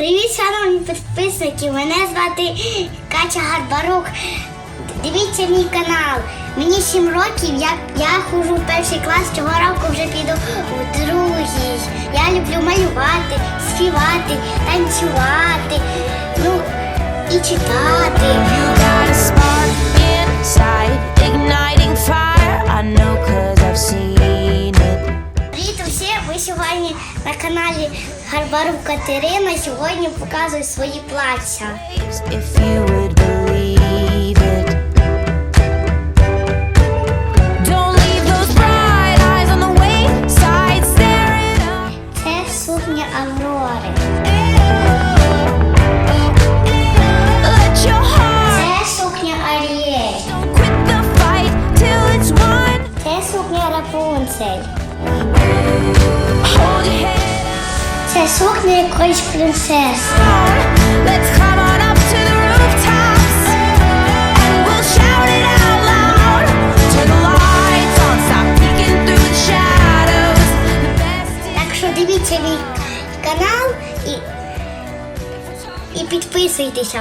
Привіт, шановні підписники! Мене звати Катя Гарбарук. Дивіться мій канал. Мені 7 років, я, я ходжу в перший клас, цього року вже піду в другий. Я люблю малювати, співати, танцювати, ну і читати. You spark inside, igniting fire. I know cause I've seen сьогодні на каналі Гарбарук Катерина. Сьогодні показую свої плаття. Це сукня Аврори. Це сукня Аріель. Це сукня Рапунцель. Це сукня якоїсь принцеси. Так що дивіться мій канал і, і підписуйтеся.